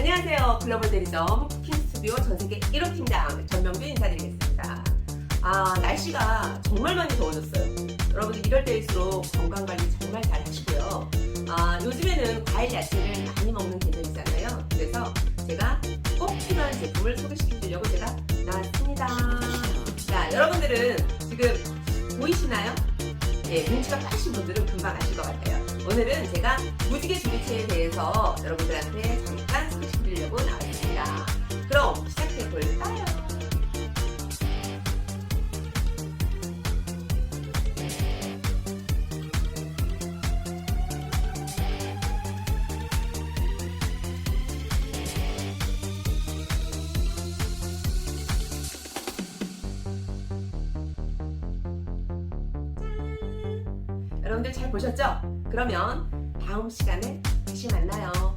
안녕하세요. 글로벌 대리점 쿠킹 스튜디오 전세계 1호 팀장 전명규 인사드리겠습니다. 아, 날씨가 정말 많이 더워졌어요. 여러분들 이럴 때일수록 건강 관리 정말 잘 하시고요. 아, 요즘에는 과일 야채를 많이 먹는 계절이잖아요. 그래서 제가 꼭 필요한 제품을 소개시켜드리려고 제가 나왔습니다. 자, 여러분들은 지금 보이시나요? 예, 눈치가 빠르신 분들은 금방 아실 것 같아요. 오늘은 제가 무지개 조리체에 대해서 여러분들한테 여러분들 잘 보셨죠? 그러면 다음 시간에 다시 만나요.